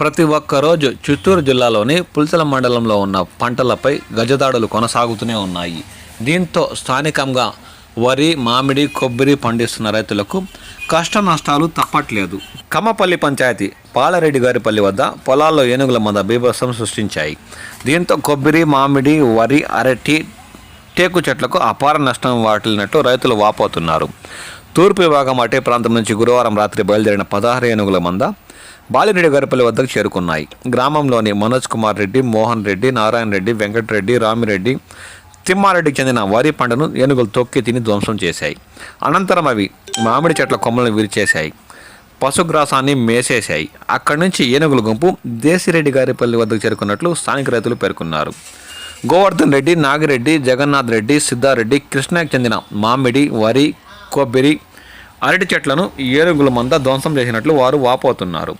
ప్రతి ఒక్కరోజు చిత్తూరు జిల్లాలోని పుల్చల మండలంలో ఉన్న పంటలపై గజదాడులు కొనసాగుతూనే ఉన్నాయి. దీంతో స్థానికంగా వరి మామిడి కొబ్బరి పండిస్తున్న రైతులకు కష్ట నష్టాలు తప్పట్లేదు. కమ్మపల్లి పంచాయతీ పాలరెడ్డి గారిపల్లి వద్ద పొలాల్లో ఏనుగుల మంద బీభత్సం సృష్టించాయి. దీంతో కొబ్బరి మామిడి వరి అరటి టేకు చెట్లకు అపార నష్టం వాటిల్లినట్టు రైతులు వాపోతున్నారు. తూర్పు విభాగం అటే ప్రాంతం నుంచి గురువారం రాత్రి బయలుదేరిన పదహారు ఏనుగుల మంద బాలిరెడ్డి గరపల్లి వద్దకు చేరుకున్నాయి. గ్రామంలోని మనోజ్ కుమార్ రెడ్డి మోహన్ రెడ్డి నారాయణ రెడ్డి వెంకటరెడ్డి రామిరెడ్డి తిమ్మారెడ్డికి చెందిన వరి పంటను ఏనుగులు తొక్కి తిని ధ్వంసం చేశాయి. అనంతరం అవి మామిడి చెట్ల కొమ్మలను విరిచేశాయి. పశుగ్రాసాన్ని మేసేశాయి. అక్కడి నుంచి ఏనుగుల గుంపు దేశిరెడ్డి గారిపల్లి వద్దకు చేరుకున్నట్లు స్థానిక రైతులు పేర్కొన్నారు. గోవర్ధన్ రెడ్డి నాగిరెడ్డి జగన్నాథ్ రెడ్డి సిద్ధారెడ్డి కృష్ణాకి చెందిన మామిడి వరి కొబ్బరి అరటి చెట్లను ఏనుగుల మంద ధ్వంసం చేసినట్లు వారు వాపోతున్నారు.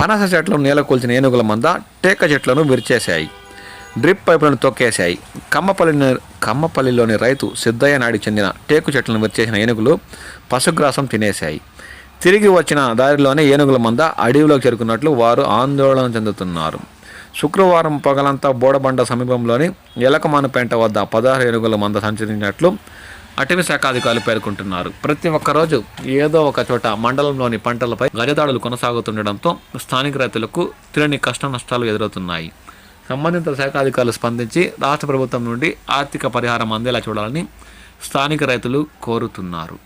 పనస చెట్లను నేలకొల్చిన ఏనుగుల మంద టేక చెట్లను విరిచేశాయి. డ్రిప్ పైపులను తొక్కేశాయి. కమ్మపల్లి కమ్మపల్లిలోని రైతు సిద్ధయ్య నాడికి చెందిన టేకు చెట్లను విరిచేసిన ఏనుగులు పశుగ్రాసం తినేశాయి. తిరిగి వచ్చిన దారిలోనే ఏనుగుల మంద అడవిలోకి చేరుకున్నట్లు వారు ఆందోళన చెందుతున్నారు. శుక్రవారం పగలంతా బోడబండ సమీపంలోని ఎలకమానపేంట వద్ద పదహారు ఏనుగుల మంద సంచరించినట్లు అటవీ శాఖ అధికారులు పేర్కొంటున్నారు. ప్రతి ఒక్క రోజు ఏదో ఒక చోట మండలంలోని పంటలపై గజదాడులు కొనసాగుతుండడంతో స్థానిక రైతులకు తిరని కష్ట నష్టాలు ఎదురవుతున్నాయి. సంబంధిత శాఖ అధికారులు స్పందించి రాష్ట్ర ప్రభుత్వం నుండి ఆర్థిక పరిహారం అందేలా చూడాలని స్థానిక రైతులు కోరుతున్నారు.